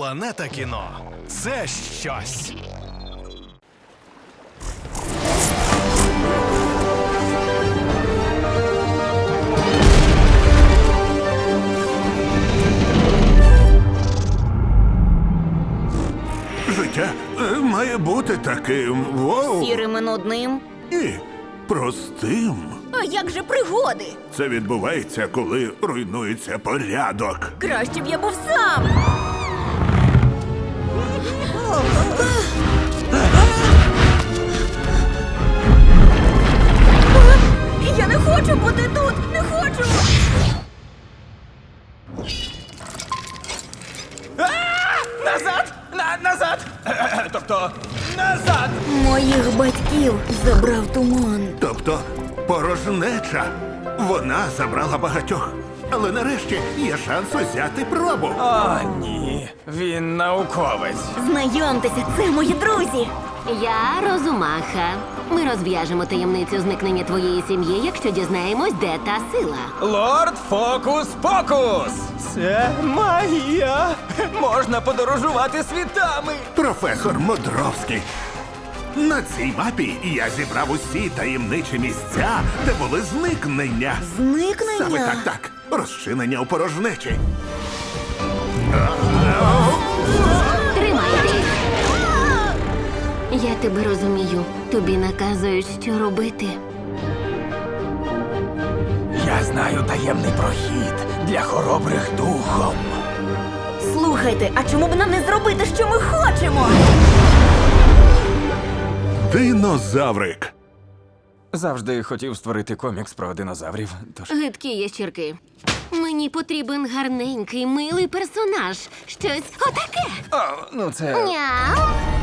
Планета кіно це щось. Життя е, має бути таким. Воу. Сірим і нудним. І простим. А як же пригоди? Це відбувається, коли руйнується порядок. Краще б я був сам. Назад! На, назад! Тобто, назад! Моїх батьків забрав туман. Тобто порожнеча. Вона забрала багатьох. Але нарешті є шанс узяти пробу. О, ні. Він науковець. Знайомтеся, це мої друзі. Я Розумаха. Ми розв'яжемо таємницю зникнення твоєї сім'ї, якщо дізнаємось, де та сила. Лорд Фокус Покус! Це магія! Можна подорожувати світами! Професор Мудровський. На цій мапі я зібрав усі таємничі місця, де були зникнення. Зникнення? Саме так, так. Розчинення у порожнечі. Тримайтесь! Тебе розумію. Тобі наказують, що робити. Я знаю таємний прохід для хоробрих духом. Слухайте, а чому б нам не зробити, що ми хочемо? Динозаврик. Завжди хотів створити комікс про динозаврів. Тож Гидкі ящірки. Мені потрібен гарненький, милий персонаж. Щось отаке. О, ну це. Няу.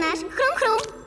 nasz. Chrum, chrum.